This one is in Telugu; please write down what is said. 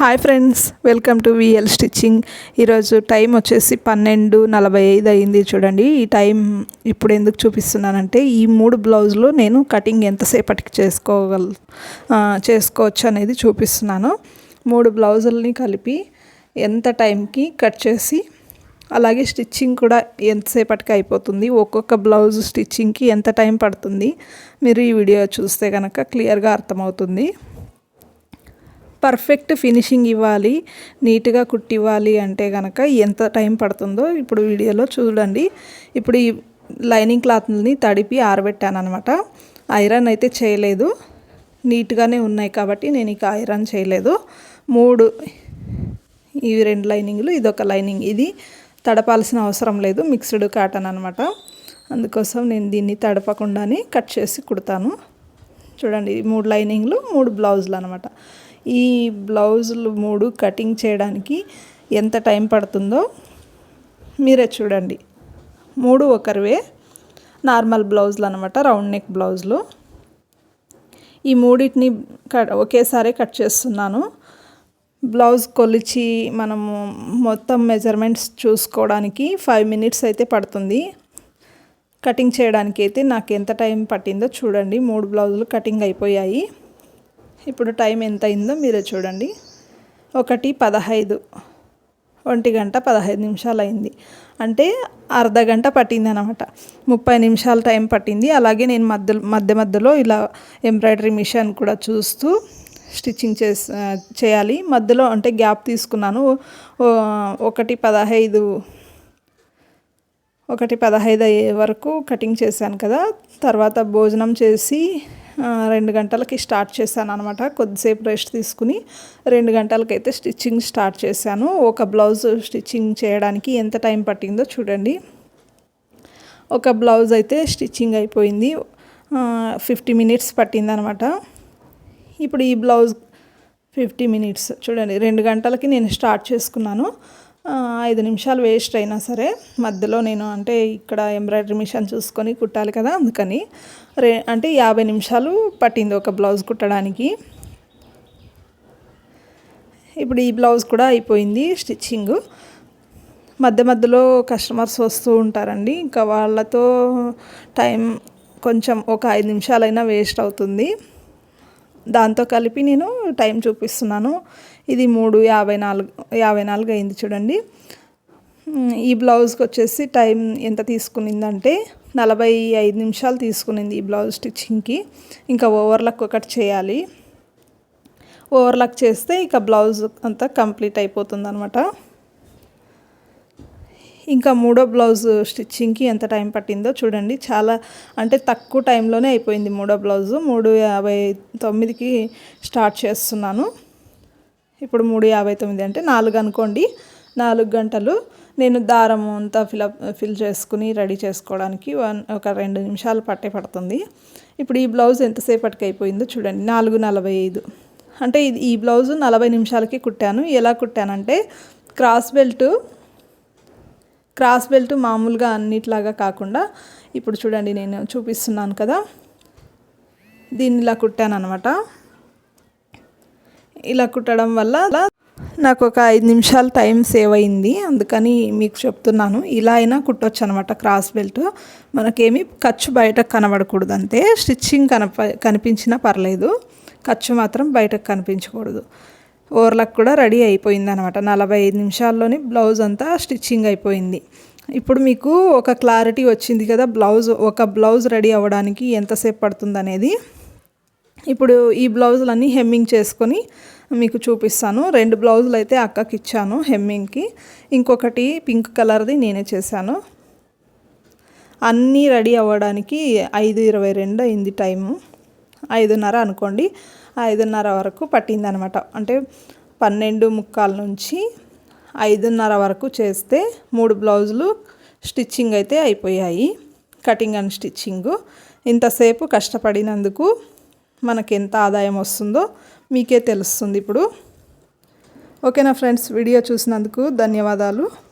Hi friends welcome to V L stitching ఈరోజు టైం వచ్చేసి పన్నెండు నలభై ఐదు అయింది చూడండి. ఈ టైం ఇప్పుడు ఎందుకు చూపిస్తున్నానంటే ఈ మూడు బ్లౌజులు నేను కటింగ్ ఎంతసేపటికి చేసుకోగల చేసుకోవచ్చు అనేది చూపిస్తున్నాను. మూడు బ్లౌజుల్ని కలిపి ఎంత టైంకి కట్ చేసి అలాగే స్టిచ్చింగ్ కూడా ఎంతసేపటికి అయిపోతుంది ఒక్కొక్క బ్లౌజ్ స్టిచ్చింగ్కి ఎంత టైం పడుతుంది మీరు ఈ వీడియో చూస్తే కనుక క్లియర్గా అర్థమవుతుంది. పర్ఫెక్ట్ ఫినిషింగ్ ఇవ్వాలి నీట్గా కుట్టివ్వాలి అంటే కనుక ఎంత టైం పడుతుందో ఇప్పుడు వీడియోలో చూడండి. ఇప్పుడు ఈ లైనింగ్ క్లాత్ని తడిపి ఆరబెట్టాను అనమాట ఐరన్ అయితే చేయలేదు. నీట్గానే ఉన్నాయి కాబట్టి నేను ఇక ఐరన్ చేయలేదు. మూడు ఇవి రెండు లైనింగ్లు ఇదొక లైనింగ్. ఇది తడపాల్సిన అవసరం లేదు మిక్స్డ్ కాటన్ అనమాట అందుకోసం నేను దీన్ని తడపకుండానే కట్ చేసి కుడతాను. చూడండి మూడు లైనింగ్లు మూడు బ్లౌజులు అనమాట ఈ బ్లౌజులు మూడు కటింగ్ చేయడానికి ఎంత టైం పడుతుందో మీరే చూడండి. మూడు ఒకరివే నార్మల్ బ్లౌజులు అనమాట రౌండ్ నెక్ బ్లౌజులు. ఈ మూడింటిని కట్ ఒకేసారి కట్ చేస్తున్నాను. బ్లౌజ్ కొలిచి మనము మొత్తం మెజర్మెంట్స్ చూసుకోవడానికి ఫైవ్ మినిట్స్ అయితే పడుతుంది. కటింగ్ చేయడానికి అయితే నాకు ఎంత టైం పట్టిందో చూడండి. మూడు బ్లౌజులు కటింగ్ అయిపోయాయి. ఇప్పుడు టైం ఎంత అయిందో మీరే చూడండి. ఒకటి పదహైదు. ఒంటి గంట పదహైదు నిమిషాలు అయింది అంటే అర్ధ గంట పట్టింది అనమాట ముప్పై నిమిషాల టైం పట్టింది. అలాగే నేను మధ్య మధ్య మధ్యలో ఇలా ఎంబ్రాయిడరీ మిషన్ కూడా చూస్తూ స్టిచ్చింగ్ చేస్ చేయాలి. మధ్యలో అంటే గ్యాప్ తీసుకున్నాను. ఒకటి పదహైదు ఒకటి పదహైదు అయ్యే వరకు కటింగ్ చేశాను కదా. తర్వాత భోజనం చేసి రెండు గంటలకి స్టార్ట్ చేశాను అనమాట కొద్దిసేపు రెస్ట్ తీసుకుని రెండు గంటలకైతే స్టిచ్చింగ్ స్టార్ట్ చేశాను. ఒక బ్లౌజ్ స్టిచ్చింగ్ చేయడానికి ఎంత టైం పట్టిందో చూడండి. ఒక బ్లౌజ్ అయితే స్టిచ్చింగ్ అయిపోయింది. ఫిఫ్టీ మినిట్స్ పట్టింది అనమాట ఇప్పుడు ఈ బ్లౌజ్ ఫిఫ్టీ మినిట్స్ చూడండి రెండు గంటలకి నేను స్టార్ట్ చేసుకున్నాను. ఐదు నిమిషాలు వేస్ట్ అయినా సరే మధ్యలో నేను అంటే ఇక్కడ ఎంబ్రాయిడరీ మిషన్ చూసుకొని కుట్టాలి కదా అందుకని రే అంటే యాభై నిమిషాలు పట్టింది ఒక బ్లౌజ్ కుట్టడానికి. ఇప్పుడు ఈ బ్లౌజ్ కూడా అయిపోయింది స్టిచ్చింగ్ మధ్య మధ్యలో కస్టమర్స్ వస్తూ ఉంటారండి. ఇంకా వాళ్ళతో టైం కొంచెం ఒక ఐదు నిమిషాలైనా వేస్ట్ అవుతుంది. దాంతో కలిపి నేను టైం చూపిస్తున్నాను. ఇది మూడు యాభై నాలుగు యాభై నాలుగు అయింది చూడండి. ఈ బ్లౌజ్కి వచ్చేసి టైం ఎంత తీసుకునిందంటే నలభై ఐదు నిమిషాలు తీసుకునింది ఈ బ్లౌజ్ స్టిచ్చింగ్కి. ఇంకా ఓవర్లక్ ఒకటి చేయాలి. ఓవర్లక్ చేస్తే ఇక బ్లౌజ్ అంతా కంప్లీట్ అయిపోతుంది అనమాట ఇంకా మూడో బ్లౌజ్ స్టిచ్చింగ్కి ఎంత టైం పట్టిందో చూడండి. చాలా అంటే తక్కువ టైంలోనే అయిపోయింది మూడో బ్లౌజు. మూడు యాభై తొమ్మిదికి స్టార్ట్ చేస్తున్నాను. ఇప్పుడు మూడు యాభై తొమ్మిది అంటే నాలుగు అనుకోండి. నాలుగు గంటలు నేను దారం అంతా ఫిలప్ ఫిల్ చేసుకుని రెడీ చేసుకోవడానికి వన్ ఒక రెండు నిమిషాలు పట్టే పడుతుంది. ఇప్పుడు ఈ బ్లౌజ్ ఎంతసేపటికి అయిపోయిందో చూడండి. నాలుగు నలభై ఐదు. అంటే ఇది ఈ బ్లౌజు నలభై నిమిషాలకి కుట్టాను. ఎలా కుట్టానంటే క్రాస్ బెల్ట్ క్రాస్ బెల్ట్ మామూలుగా అన్నిట్లాగా కాకుండా ఇప్పుడు చూడండి నేను చూపిస్తున్నాను కదా. దీన్ని ఇలా కుట్టాను అనమాట ఇలా కుట్టడం వల్ల నాకు ఒక ఐదు నిమిషాలు టైం సేవ్ అయింది. అందుకని మీకు చెప్తున్నాను ఇలా అయినా కుట్టొచ్చు అనమాట క్రాస్ బెల్ట్. మనకేమి ఖర్చు బయటకు కనబడకూడదు అంతే. స్టిచ్చింగ్ కనప కనిపించినా పర్లేదు. ఖర్చు మాత్రం బయటకు కనిపించకూడదు. ఓవర్లకు కూడా రెడీ అయిపోయింది అనమాట నలభై ఐదు నిమిషాల్లోనే బ్లౌజ్ అంతా స్టిచ్చింగ్ అయిపోయింది. ఇప్పుడు మీకు ఒక క్లారిటీ వచ్చింది కదా బ్లౌజ్ ఒక బ్లౌజ్ రెడీ అవ్వడానికి ఎంతసేపు పడుతుంది అనేది ఇప్పుడు ఈ బ్లౌజులన్నీ హెమ్మింగ్ చేసుకొని మీకు చూపిస్తాను. రెండు బ్లౌజులు అయితే అక్కకి ఇచ్చాను హెమ్మింగ్కి. ఇంకొకటి పింక్ కలర్ది నేనే చేశాను. అన్నీ రెడీ అవ్వడానికి ఐదు ఇరవై రెండు అయింది టైము. ఐదున్నర అనుకోండి. ఐదున్నర వరకు పట్టింది అనమాట అంటే పన్నెండు ముక్కాల నుంచి ఐదున్నర వరకు చేస్తే మూడు బ్లౌజులు స్టిచ్చింగ్ అయితే అయిపోయాయి. Cutting and stitching. ఇంతసేపు కష్టపడినందుకు మనకి ఎంత ఆదాయం వస్తుందో మీకే తెలుస్తుంది ఇప్పుడు. ఓకేనా ఫ్రెండ్స్? వీడియో చూసినందుకు ధన్యవాదాలు.